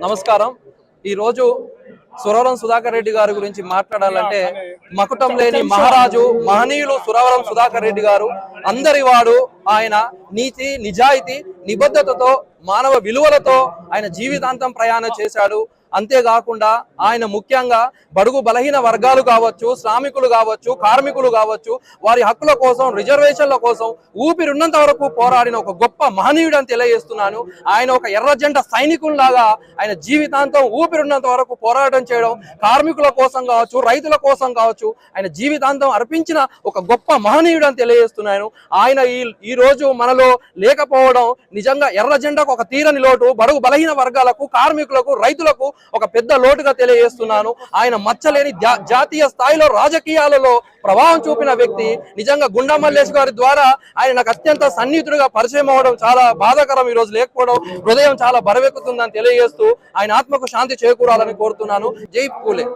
నమస్కారం. ఈ రోజు సురవరం సుధాకర్ రెడ్డి గారి గురించి మాట్లాడాలంటే మకుటం లేని మహారాజు మహనీయులు సురవరం సుధాకర్ రెడ్డి గారు అందరి వాడు ఆయన నీతి నిజాయితీ నిబద్ధతతో మానవ విలువలతో ఆయన జీవితాంతం ప్రయాణం చేశాడు. అంతేకాకుండా ఆయన ముఖ్యంగా బడుగు బలహీన వర్గాలు కావచ్చు శ్రామికులు కావచ్చు కార్మికులు కావచ్చు వారి హక్కుల కోసం రిజర్వేషన్ల కోసం ఊపిరున్నంత వరకు పోరాడిన ఒక గొప్ప మహనీయుడు అని తెలియజేస్తున్నాను. ఆయన ఒక ఎర్రజెండ సైనికుల్లాగా ఆయన జీవితాంతం ఊపిరున్నంత వరకు పోరాటం చేయడం కార్మికుల కోసం కావచ్చు రైతుల కోసం కావచ్చు ఆయన జీవితాంతం అర్పించిన ఒక గొప్ప మహనీయుడు అని తెలియజేస్తున్నాను. ఆయన ఈ ఈ రోజు మనలో లేకపోవడం నిజంగా ఎర్ర జెండాకు ఒక తీరని లోటు బడుగు బలహీన వర్గాలకు కార్మికులకు రైతులకు ఒక పెద్ద లోటుగా తెలియజేస్తున్నాను. ఆయన మచ్చలేని జాతీయ స్థాయిలో రాజకీయాలలో ప్రభావం చూపిన వ్యక్తి. నిజంగా గుండా మల్లేష్ గారి ద్వారా ఆయన నాకు అత్యంత సన్నిహితుడిగా పరిచయం అవడం చాలా బాధాకరం ఈ రోజు. లేకపోవడం హృదయం చాలా బరవెక్కుతుందని తెలియజేస్తూ ఆయన ఆత్మకు శాంతి చేకూరాలని కోరుతున్నాను. జై పూలే.